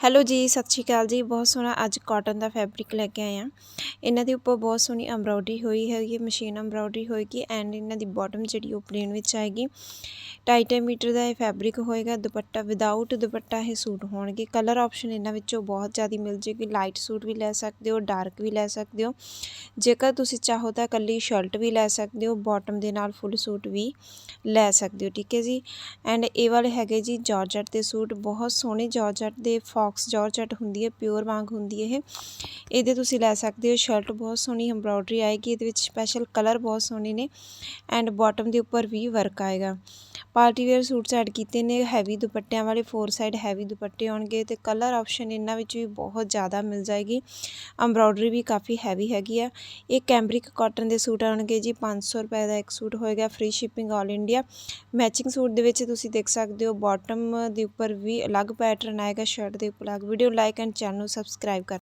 Hello ਜੀ, ਸਤਿ ਸ਼੍ਰੀ ਅਕਾਲ ਜੀ। ਬਹੁਤ ਸੋਹਣਾ ਅੱਜ ਕਾਟਨ ਦਾ ਫੈਬਰਿਕ ਲੈ ਕੇ ਆਏ ਆ ਇਹਨਾਂ ਦੇ ਉੱਪਰ ਬਹੁਤ ਸੋਹਣੀ ਐਮਬ੍ਰੋਇਡਰੀ ਹੋਈ ਹੈਗੀ ਮਸ਼ੀਨ ਐਮਬ੍ਰੋਇਡਰੀ ਹੋਏਗੀ ਐਂਡ ਇਹਨਾਂ ਦੀ ਬਾਟਮ ਜਿਹੜੀ ਉਹ ਪਲੇਨ ਵਿੱਚ ਆਏਗੀ। 2.5 ਮੀਟਰ ਦਾ ਇਹ ਫੈਬਰਿਕ ਹੋਏਗਾ, ਦੁਪੱਟਾ ਵਿਦਆਊਟ ਦੁਪੱਟਾ ਇਹ ਸੂਟ ਹੋਣਗੇ। ਕਲਰ ਆਪਸ਼ਨ ਇਹਨਾਂ ਵਿੱਚੋਂ ਬਹੁਤ ਜ਼ਿਆਦਾ ਮਿਲ ਜੇਗੀ। ਲਾਈਟ ਸੂਟ ਵੀ ਲੈ ਸਕਦੇ ਹੋ ਡਾਰਕ ਵੀ ਲੈ ਸਕਦੇ ਹੋ। ਜੇਕਰ ਤੁਸੀਂ ਚਾਹੋ ਤਾਂ ਇਕੱਲੀ ਸ਼ਰਟ ਵੀ ਲੈ ਸਕਦੇ ਹੋ ਬਾਟਮ ਦੇ ਨਾਲ ਫੁੱਲ ਸੂਟ ਵੀ ਲੈ ਸਕਦੇ ਹੋ, ਠੀਕ ਹੈ ਜੀ? ਐਂਡ ਇਹ ਵਾਲੇ ਹੈਗੇ ਜੀ ਜਾਰਜਟ ਦੇ ਸੂਟ। ਬਹੁਤ ਸੋਹਣੇ ਜਾਰਜਟ ਦੇ ਫੌਕਸ ਜਾਰਜਟ ਹੁੰਦੀ ਹੈ ਪਿਓਰ ਵਾਂਗ ਹੁੰਦੀ ਹੈ ਇਹ। ਇਹਦੇ ਤੁਸੀਂ ਲੈ ਸਕਦੇ ਹੋ ਸ਼ਰਟ ਬਹੁਤ ਸੋਹਣੀ ਐਮਬ੍ਰੋਇਡਰੀ ਆਏਗੀ, ਇਹਦੇ ਵਿੱਚ ਸਪੈਸ਼ਲ ਕਲਰ ਬਹੁਤ ਸੋਹਣੇ ਨੇ ਐਂਡ ਬਾਟਮ ਦੇ ਉੱਪਰ ਵੀ ਵਰਕ ਆਏਗਾ। ਪਾਰਟੀ ਵੇਅਰ ਸੂਟਸ ਐਡ ਕੀਤੇ ਨੇ ਹੈਵੀ ਦੁਪੱਟਿਆਂ ਵਾਲੇ ਫੋਰ ਸਾਈਡ ਹੈਵੀ ਦੁਪੱਟੇ ਆਉਣਗੇ ਤੇ ਕਲਰ ਆਪਸ਼ਨ ਇਹਨਾਂ ਵਿੱਚ ਵੀ ਬਹੁਤ ਜ਼ਿਆਦਾ ਮਿਲ ਜਾਏਗੀ। ਐਮਬ੍ਰੋਇਡਰੀ ਵੀ ਕਾਫੀ ਹੈਵੀ ਹੈਗੀ ਆ। ਇਹ ਕੈਂਬਰਿਕ ਕਾਟਨ ਦੇ ਸੂਟ ਆਉਣਗੇ ਜੀ 500 ਰੁਪਏ ਦਾ ਇੱਕ ਸੂਟ ਹੋਏਗਾ free shipping all India matching suit ਦੇ ਵਿੱਚ ਤੁਸੀਂ ਦੇਖ ਸਕਦੇ ਹੋ ਬਾਟਮ ਦੇ ਉੱਪਰ ਵੀ ਅਲੱਗ ਪੈਟਰਨ ਆਏਗਾ ਸ਼ਰਟ ਦੇ ਉੱਪਰ ਅਲੱਗ ਵੀਡੀਓ ਲਾਈਕ ਐਂਡ ਚੈਨਲ ਨੂੰ ਸਬਸਕ੍ਰਾਈਬ ਕਰ